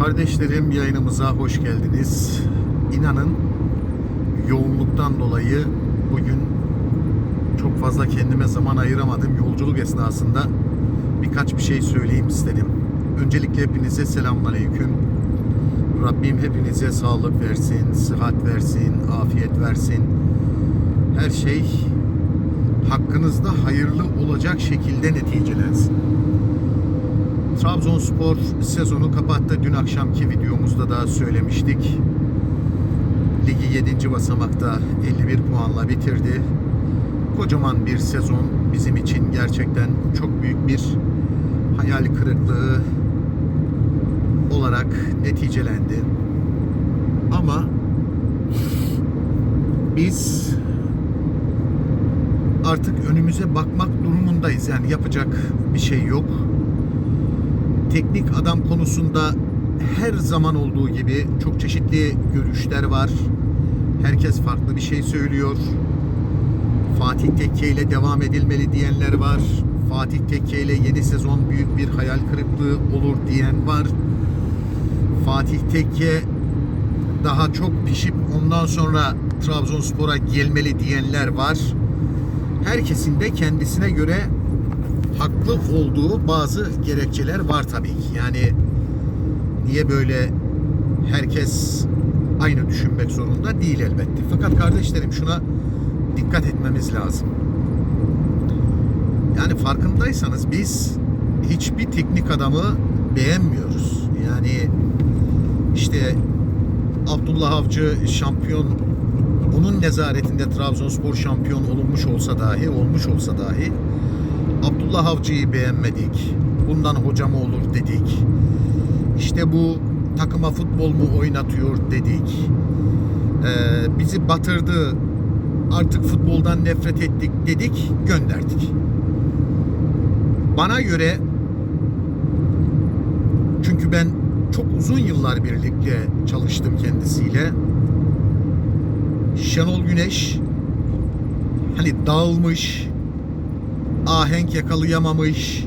Kardeşlerim yayınımıza hoş geldiniz. İnanın yoğunluktan dolayı bugün çok fazla kendime zaman ayıramadım. Yolculuk esnasında birkaç bir şey söyleyeyim istedim. Öncelikle hepinize selamünaleyküm. Rabbim hepinize sağlık versin, sıhhat versin, afiyet versin. Her şey hakkınızda hayırlı olacak şekilde neticelensin. Trabzonspor sezonu kapattı. Dün akşamki videomuzda da söylemiştik. Ligi 7. basamakta 51 puanla bitirdi. Kocaman bir sezon bizim için gerçekten çok büyük bir hayal kırıklığı olarak neticelendi. Ama biz artık önümüze bakmak durumundayız. Yani yapacak bir şey yok teknik adam konusunda her zaman olduğu gibi çok çeşitli görüşler var. Herkes farklı bir şey söylüyor. Fatih Tekke ile devam edilmeli diyenler var. Fatih Tekke ile yeni sezon büyük bir hayal kırıklığı olur diyen var. Fatih Tekke daha çok pişip ondan sonra Trabzonspor'a gelmeli diyenler var. Herkesin de kendisine göre haklı olduğu bazı gerekçeler var tabii ki. Yani niye böyle herkes aynı düşünmek zorunda değil elbette. Fakat kardeşlerim şuna dikkat etmemiz lazım. Yani farkındaysanız biz hiçbir teknik adamı beğenmiyoruz. Yani işte Abdullah Avcı şampiyon onun nezaretinde Trabzonspor şampiyon olunmuş olsa dahi olmuş olsa dahi Abdullah Avcı'yı beğenmedik. Bundan hoca mı olur dedik. İşte bu takıma futbol mu oynatıyor dedik. Ee, bizi batırdı. Artık futboldan nefret ettik dedik, gönderdik. Bana göre çünkü ben çok uzun yıllar birlikte çalıştım kendisiyle. Şenol Güneş hani dağılmış, ahenk yakalayamamış,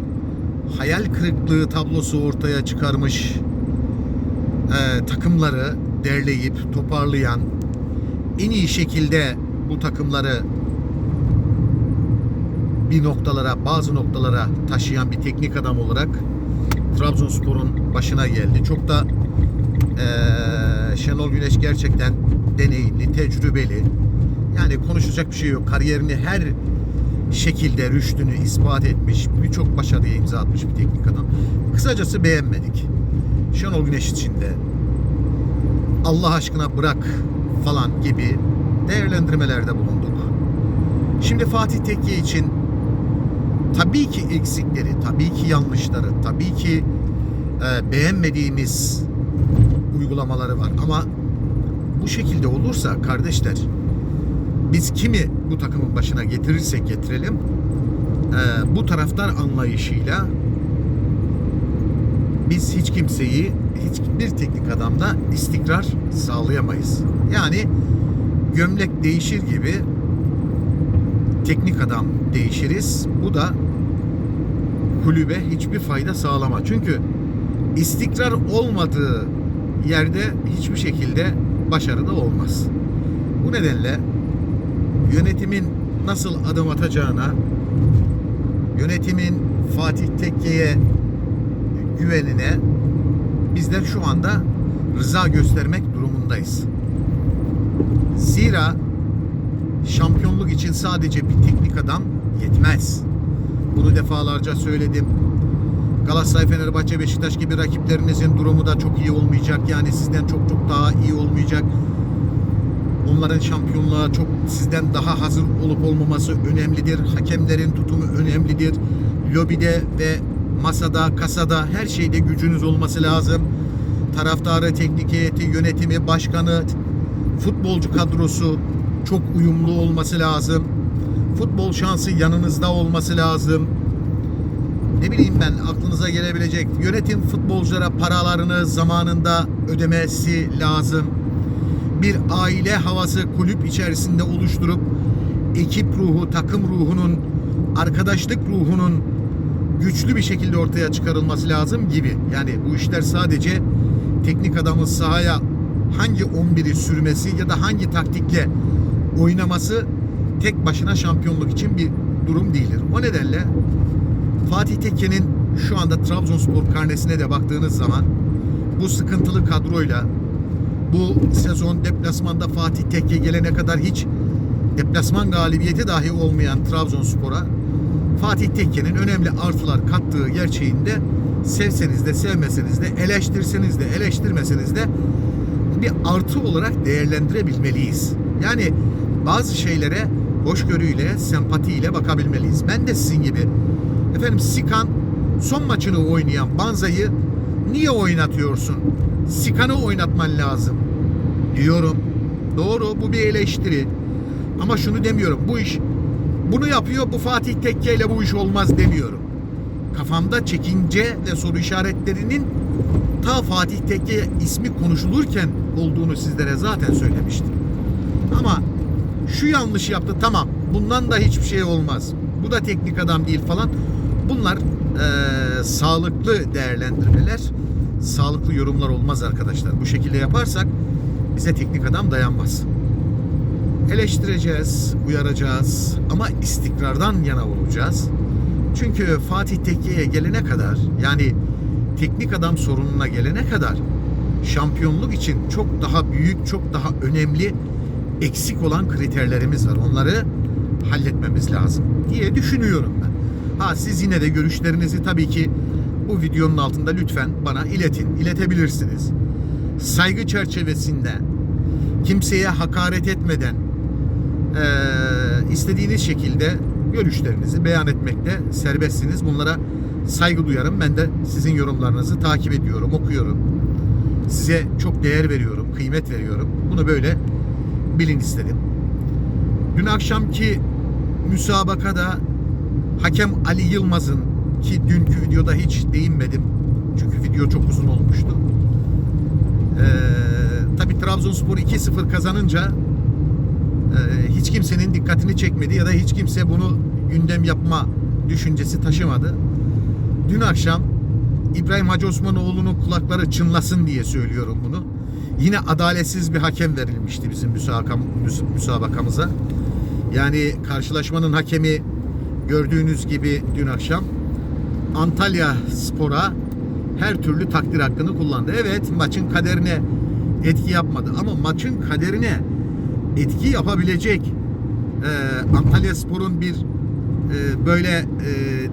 hayal kırıklığı tablosu ortaya çıkarmış e, takımları derleyip toparlayan, en iyi şekilde bu takımları bir noktalara, bazı noktalara taşıyan bir teknik adam olarak Trabzonspor'un başına geldi. Çok da e, Şenol Güneş gerçekten deneyimli, tecrübeli. Yani konuşacak bir şey yok. Kariyerini her şekilde rüştünü ispat etmiş, birçok başarıya imza atmış bir teknik adam. Kısacası beğenmedik. Şenol Güneş için de Allah aşkına bırak falan gibi değerlendirmelerde bulunduk. Şimdi Fatih Tekke için tabii ki eksikleri, tabii ki yanlışları, tabii ki e, beğenmediğimiz uygulamaları var ama bu şekilde olursa kardeşler biz kimi bu takımın başına getirirsek getirelim e, bu taraftar anlayışıyla biz hiç kimseyi hiçbir teknik adamda istikrar sağlayamayız. Yani gömlek değişir gibi teknik adam değişiriz. Bu da kulübe hiçbir fayda sağlamaz. Çünkü istikrar olmadığı yerde hiçbir şekilde başarı da olmaz. Bu nedenle yönetimin nasıl adım atacağına, yönetimin Fatih Tekke'ye güvenine bizler şu anda rıza göstermek durumundayız. Zira şampiyonluk için sadece bir teknik adam yetmez. Bunu defalarca söyledim. Galatasaray, Fenerbahçe, Beşiktaş gibi rakiplerinizin durumu da çok iyi olmayacak. Yani sizden çok çok daha iyi olmayacak. Onların şampiyonluğa çok sizden daha hazır olup olmaması önemlidir. Hakemlerin tutumu önemlidir. Lobide ve masada, kasada her şeyde gücünüz olması lazım. Taraftarı, teknik heyeti, yönetimi, başkanı, futbolcu kadrosu çok uyumlu olması lazım. Futbol şansı yanınızda olması lazım. Ne bileyim ben aklınıza gelebilecek yönetim futbolculara paralarını zamanında ödemesi lazım bir aile havası kulüp içerisinde oluşturup ekip ruhu, takım ruhunun, arkadaşlık ruhunun güçlü bir şekilde ortaya çıkarılması lazım gibi. Yani bu işler sadece teknik adamın sahaya hangi 11'i sürmesi ya da hangi taktikle oynaması tek başına şampiyonluk için bir durum değildir. O nedenle Fatih Tekke'nin şu anda Trabzonspor karnesine de baktığınız zaman bu sıkıntılı kadroyla bu sezon deplasmanda Fatih Tekke gelene kadar hiç deplasman galibiyeti dahi olmayan Trabzonspor'a Fatih Tekke'nin önemli artılar kattığı gerçeğinde sevseniz de sevmeseniz de eleştirseniz de eleştirmeseniz de bir artı olarak değerlendirebilmeliyiz. Yani bazı şeylere hoşgörüyle, sempatiyle bakabilmeliyiz. Ben de sizin gibi efendim Sikan son maçını oynayan Banza'yı niye oynatıyorsun? Sikan'ı oynatman lazım diyorum. Doğru bu bir eleştiri. Ama şunu demiyorum. Bu iş bunu yapıyor bu Fatih Tekke ile bu iş olmaz demiyorum. Kafamda çekince ve soru işaretlerinin ta Fatih Tekke ismi konuşulurken olduğunu sizlere zaten söylemiştim. Ama şu yanlış yaptı tamam bundan da hiçbir şey olmaz. Bu da teknik adam değil falan. Bunlar eee, sağlıklı değerlendirmeler, sağlıklı yorumlar olmaz arkadaşlar. Bu şekilde yaparsak bize teknik adam dayanmaz. Eleştireceğiz, uyaracağız ama istikrardan yana olacağız. Çünkü Fatih Tekke'ye gelene kadar yani teknik adam sorununa gelene kadar şampiyonluk için çok daha büyük, çok daha önemli eksik olan kriterlerimiz var. Onları halletmemiz lazım diye düşünüyorum ben. Ha siz yine de görüşlerinizi tabii ki bu videonun altında lütfen bana iletin. İletebilirsiniz. Saygı çerçevesinde kimseye hakaret etmeden eee, istediğiniz şekilde görüşlerinizi beyan etmekte serbestsiniz. Bunlara saygı duyarım. Ben de sizin yorumlarınızı takip ediyorum, okuyorum. Size çok değer veriyorum, kıymet veriyorum. Bunu böyle bilin istedim. Dün akşamki müsabakada hakem Ali Yılmaz'ın ki dünkü videoda hiç değinmedim. Çünkü video çok uzun olmuştu. Ee, tabii Trabzonspor 2-0 kazanınca e, hiç kimsenin dikkatini çekmedi ya da hiç kimse bunu gündem yapma düşüncesi taşımadı. Dün akşam İbrahim Hacı Osmanoğlu'nun kulakları çınlasın diye söylüyorum bunu. Yine adaletsiz bir hakem verilmişti bizim müsabakam, müs- müsabakamıza. Yani karşılaşmanın hakemi gördüğünüz gibi dün akşam Antalya Spor'a her türlü takdir hakkını kullandı. Evet maçın kaderine etki yapmadı ama maçın kaderine etki yapabilecek e, Antalya Spor'un bir e, böyle e,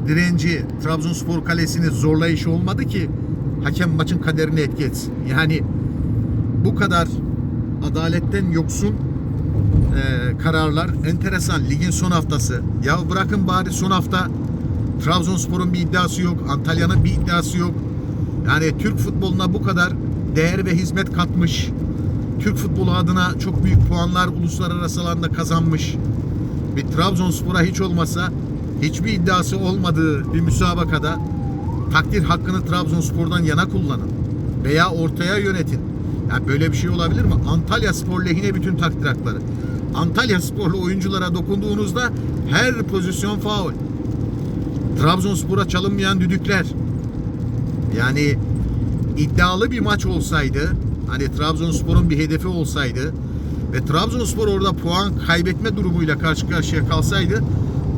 direnci Trabzonspor kalesini zorlayışı olmadı ki hakem maçın kaderine etki etsin. Yani bu kadar adaletten yoksun e, kararlar enteresan. Ligin son haftası. Ya bırakın bari son hafta Trabzonspor'un bir iddiası yok. Antalya'nın bir iddiası yok. Yani Türk futboluna bu kadar değer ve hizmet katmış. Türk futbolu adına çok büyük puanlar uluslararası alanda kazanmış. Bir Trabzonspor'a hiç olmasa hiçbir iddiası olmadığı bir müsabakada takdir hakkını Trabzonspor'dan yana kullanın. Veya ortaya yönetin. Yani böyle bir şey olabilir mi? Antalya Spor lehine bütün takdir hakları. Antalya Sporlu oyunculara dokunduğunuzda her pozisyon faul. Trabzonspor'a çalınmayan düdükler. Yani iddialı bir maç olsaydı, hani Trabzonspor'un bir hedefi olsaydı ve Trabzonspor orada puan kaybetme durumuyla karşı karşıya kalsaydı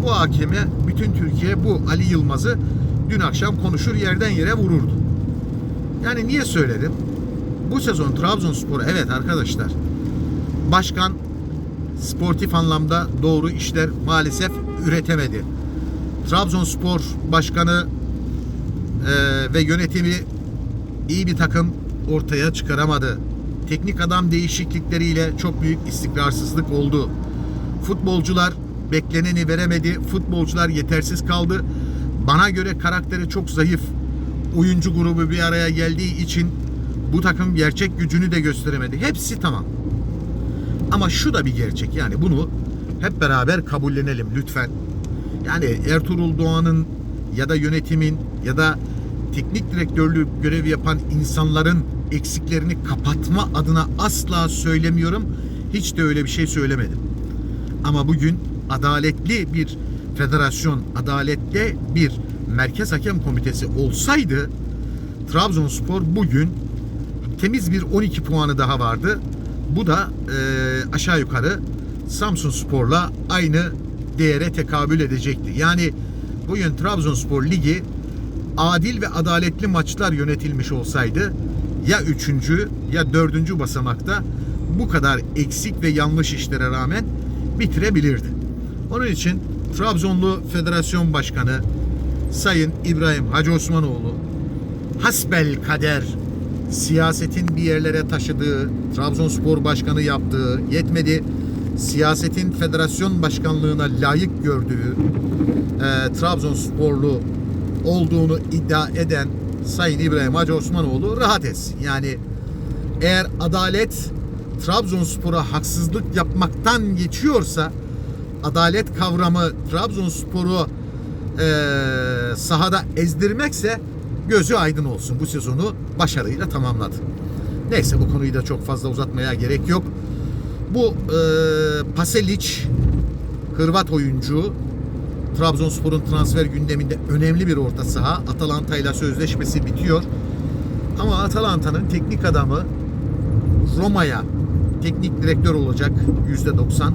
bu hakeme bütün Türkiye bu Ali Yılmaz'ı dün akşam konuşur yerden yere vururdu. Yani niye söyledim? Bu sezon Trabzonspor evet arkadaşlar başkan sportif anlamda doğru işler maalesef üretemedi. Trabzonspor başkanı e, ve yönetimi iyi bir takım ortaya çıkaramadı. Teknik adam değişiklikleriyle çok büyük istikrarsızlık oldu. Futbolcular bekleneni veremedi. Futbolcular yetersiz kaldı. Bana göre karakteri çok zayıf. Oyuncu grubu bir araya geldiği için bu takım gerçek gücünü de gösteremedi. Hepsi tamam. Ama şu da bir gerçek. Yani bunu hep beraber kabullenelim lütfen. Yani Ertuğrul Doğan'ın ya da yönetimin ya da teknik direktörlük görevi yapan insanların eksiklerini kapatma adına asla söylemiyorum. Hiç de öyle bir şey söylemedim. Ama bugün adaletli bir federasyon, adaletli bir merkez hakem komitesi olsaydı Trabzonspor bugün temiz bir 12 puanı daha vardı. Bu da e, aşağı yukarı Samsun Spor'la aynı değere tekabül edecekti. Yani bugün Trabzonspor Ligi adil ve adaletli maçlar yönetilmiş olsaydı ya üçüncü ya dördüncü basamakta bu kadar eksik ve yanlış işlere rağmen bitirebilirdi. Onun için Trabzonlu Federasyon Başkanı Sayın İbrahim Hacı Osmanoğlu hasbel kader siyasetin bir yerlere taşıdığı, Trabzonspor Başkanı yaptığı yetmedi. Siyasetin federasyon başkanlığına layık gördüğü e, Trabzonsporlu olduğunu iddia eden Sayın İbrahim Hacı Osmanoğlu rahat etsin. Yani eğer adalet Trabzonspor'a haksızlık yapmaktan geçiyorsa adalet kavramı Trabzonspor'u e, sahada ezdirmekse gözü aydın olsun. Bu sezonu başarıyla tamamladı. Neyse bu konuyu da çok fazla uzatmaya gerek yok. Bu e, Paselic Hırvat oyuncu Trabzonspor'un transfer gündeminde önemli bir orta saha. Atalanta ile sözleşmesi bitiyor. Ama Atalanta'nın teknik adamı Roma'ya teknik direktör olacak %90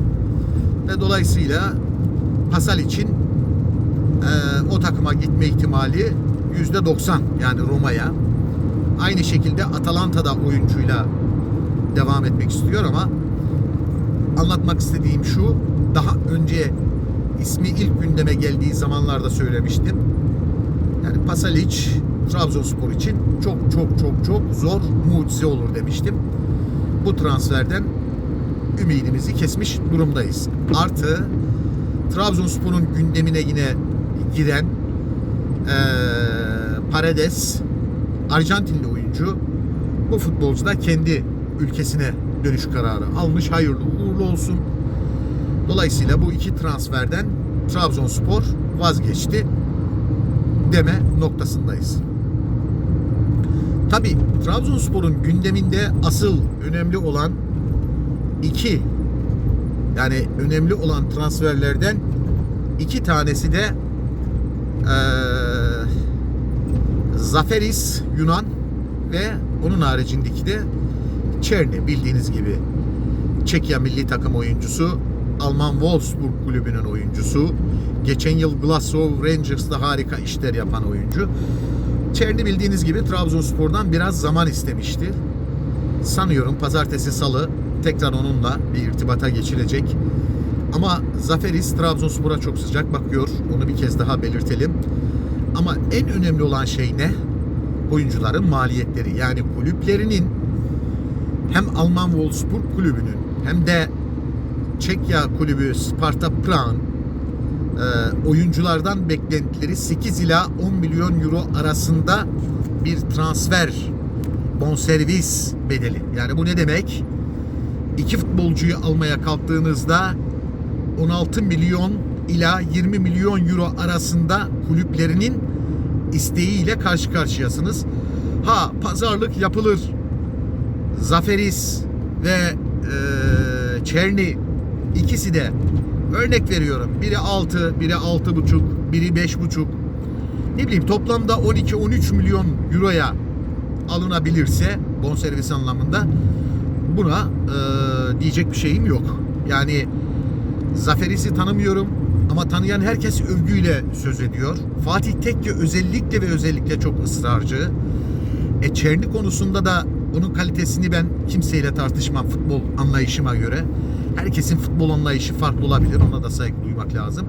ve dolayısıyla Pasal için e, o takıma gitme ihtimali %90 yani Roma'ya. Aynı şekilde Atalanta'da oyuncuyla devam etmek istiyor ama anlatmak istediğim şu daha önce ismi ilk gündeme geldiği zamanlarda söylemiştim. Yani Pasalic Trabzonspor için çok çok çok çok zor mucize olur demiştim. Bu transferden ümidimizi kesmiş durumdayız. Artı Trabzonspor'un gündemine yine giren eee Paredes Arjantinli oyuncu bu futbolcu da kendi ülkesine dönüş kararı almış. Hayırlı uğurlu olsun. Dolayısıyla bu iki transferden Trabzonspor vazgeçti deme noktasındayız. Tabi Trabzonspor'un gündeminde asıl önemli olan iki yani önemli olan transferlerden iki tanesi de eee Zaferis Yunan ve onun haricindeki de Çerni bildiğiniz gibi Çekya milli takım oyuncusu Alman Wolfsburg kulübünün oyuncusu. Geçen yıl Glasgow Rangers'da harika işler yapan oyuncu. Çerni bildiğiniz gibi Trabzonspor'dan biraz zaman istemişti. Sanıyorum pazartesi salı tekrar onunla bir irtibata geçilecek. Ama Zaferis Trabzonspor'a çok sıcak bakıyor. Onu bir kez daha belirtelim. Ama en önemli olan şey ne? Oyuncuların maliyetleri. Yani kulüplerinin hem Alman Wolfsburg kulübünün hem de Çekya kulübü Sparta Prag'ın e, oyunculardan beklentileri 8 ila 10 milyon euro arasında bir transfer bonservis bedeli. Yani bu ne demek? İki futbolcuyu almaya kalktığınızda 16 milyon ila 20 milyon euro arasında kulüplerinin isteğiyle karşı karşıyasınız. Ha pazarlık yapılır. Zaferis ve e, Çerni ikisi de örnek veriyorum. Biri 6, biri 6,5, biri 5,5. Ne bileyim toplamda 12-13 milyon euroya alınabilirse bonservis anlamında buna e, diyecek bir şeyim yok. Yani Zaferis'i tanımıyorum ama tanıyan herkes övgüyle söz ediyor. Fatih Tekke özellikle ve özellikle çok ısrarcı. E Çerni konusunda da onun kalitesini ben kimseyle tartışmam futbol anlayışıma göre. Herkesin futbol anlayışı farklı olabilir. Ona da saygı duymak lazım.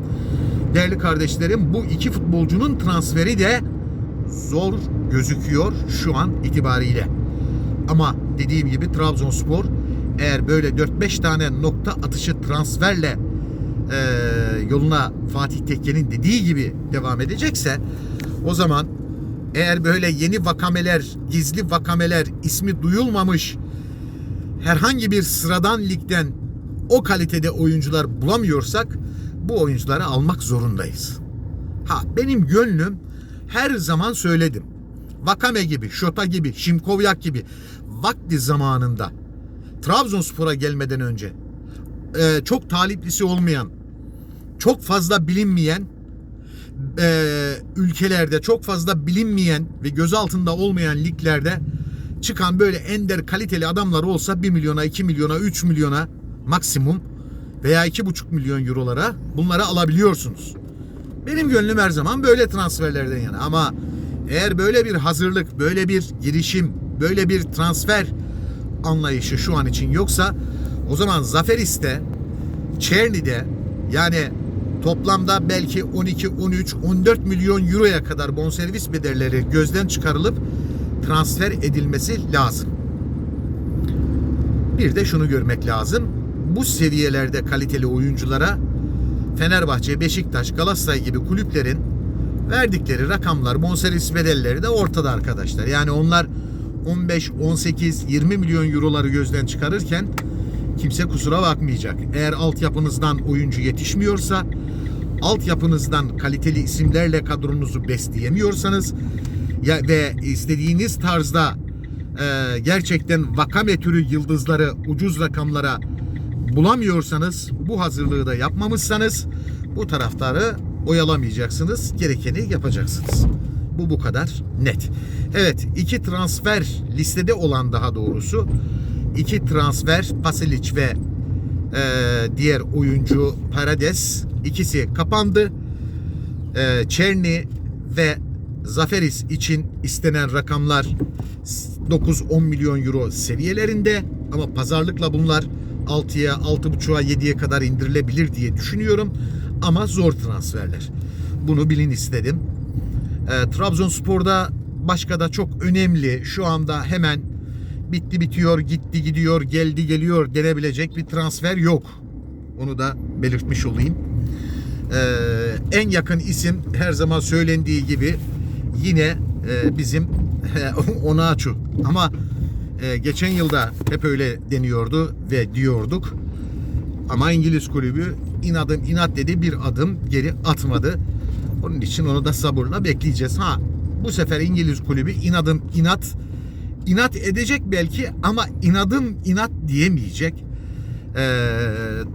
Değerli kardeşlerim bu iki futbolcunun transferi de zor gözüküyor şu an itibariyle. Ama dediğim gibi Trabzonspor eğer böyle 4-5 tane nokta atışı transferle e, yoluna Fatih Tekke'nin dediği gibi devam edecekse o zaman eğer böyle yeni vakameler, gizli vakameler ismi duyulmamış herhangi bir sıradan ligden o kalitede oyuncular bulamıyorsak bu oyuncuları almak zorundayız. Ha benim gönlüm her zaman söyledim. Vakame gibi, Şota gibi, Şimkovyak gibi vakti zamanında Trabzonspor'a gelmeden önce e, çok taliplisi olmayan, çok fazla bilinmeyen e, ülkelerde, çok fazla bilinmeyen ve göz altında olmayan liglerde çıkan böyle ender kaliteli adamlar olsa 1 milyona, 2 milyona, 3 milyona maksimum veya 2,5 milyon eurolara bunları alabiliyorsunuz. Benim gönlüm her zaman böyle transferlerden yana ama eğer böyle bir hazırlık, böyle bir girişim, böyle bir transfer anlayışı şu an için yoksa o zaman Zaferis'te, Çerni'de yani toplamda belki 12, 13, 14 milyon euroya kadar bonservis bedelleri gözden çıkarılıp transfer edilmesi lazım. Bir de şunu görmek lazım. Bu seviyelerde kaliteli oyunculara Fenerbahçe, Beşiktaş, Galatasaray gibi kulüplerin verdikleri rakamlar, bonservis bedelleri de ortada arkadaşlar. Yani onlar 15, 18, 20 milyon euroları gözden çıkarırken kimse kusura bakmayacak. Eğer altyapınızdan oyuncu yetişmiyorsa, altyapınızdan kaliteli isimlerle kadronuzu besleyemiyorsanız ya ve istediğiniz tarzda e, gerçekten vakame türü yıldızları ucuz rakamlara bulamıyorsanız, bu hazırlığı da yapmamışsanız bu taraftarı oyalamayacaksınız. Gerekeni yapacaksınız. Bu bu kadar net. Evet, iki transfer listede olan daha doğrusu iki transfer Pasilic ve e, diğer oyuncu Parades ikisi kapandı. E, Çerni ve Zaferis için istenen rakamlar 9-10 milyon euro seviyelerinde ama pazarlıkla bunlar 6'ya, 6.5'a, 7'ye kadar indirilebilir diye düşünüyorum. Ama zor transferler. Bunu bilin istedim. E, Trabzonspor'da başka da çok önemli şu anda hemen bitti bitiyor, gitti gidiyor, geldi geliyor denebilecek bir transfer yok. Onu da belirtmiş olayım. Ee, en yakın isim her zaman söylendiği gibi yine e, bizim Onaçu. Ama e, geçen yılda hep öyle deniyordu ve diyorduk. Ama İngiliz kulübü inadım inat dedi bir adım geri atmadı. Onun için onu da sabırla bekleyeceğiz. Ha bu sefer İngiliz kulübü inadım inat inat edecek belki ama inadım inat diyemeyecek. Ee,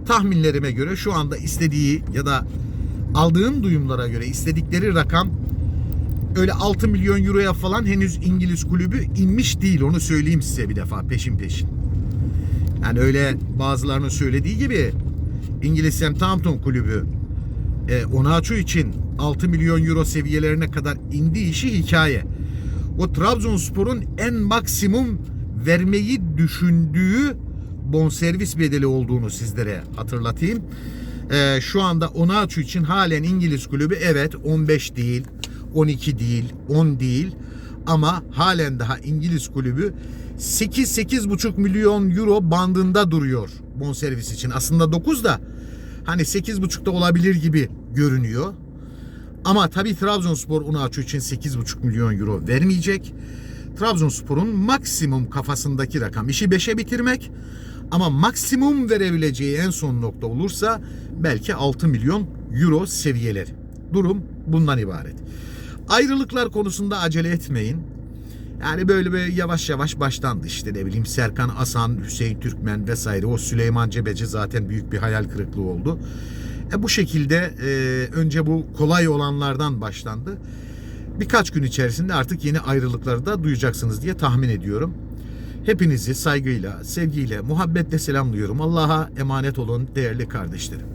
tahminlerime göre şu anda istediği ya da aldığım duyumlara göre istedikleri rakam öyle 6 milyon euroya falan henüz İngiliz kulübü inmiş değil onu söyleyeyim size bir defa peşin peşin. Yani öyle bazılarının söylediği gibi İngiliz Southampton kulübü e, Onaçu için 6 milyon euro seviyelerine kadar indiği işi hikaye. O Trabzonspor'un en maksimum vermeyi düşündüğü bonservis bedeli olduğunu sizlere hatırlatayım. Ee, şu anda Onaçu için halen İngiliz kulübü evet 15 değil, 12 değil, 10 değil ama halen daha İngiliz kulübü 8-8,5 milyon euro bandında duruyor bonservis için. Aslında 9 da hani 8,5'da olabilir gibi görünüyor. Ama tabii Trabzonspor Onaçu için 8,5 milyon euro vermeyecek. Trabzonspor'un maksimum kafasındaki rakam işi 5'e bitirmek. Ama maksimum verebileceği en son nokta olursa belki 6 milyon euro seviyeleri. Durum bundan ibaret. Ayrılıklar konusunda acele etmeyin. Yani böyle böyle yavaş yavaş başlandı işte ne bileyim Serkan Asan, Hüseyin Türkmen vesaire o Süleyman Cebeci zaten büyük bir hayal kırıklığı oldu. E bu şekilde e, önce bu kolay olanlardan başlandı. Birkaç gün içerisinde artık yeni ayrılıkları da duyacaksınız diye tahmin ediyorum. Hepinizi saygıyla, sevgiyle, muhabbetle selamlıyorum. Allah'a emanet olun değerli kardeşlerim.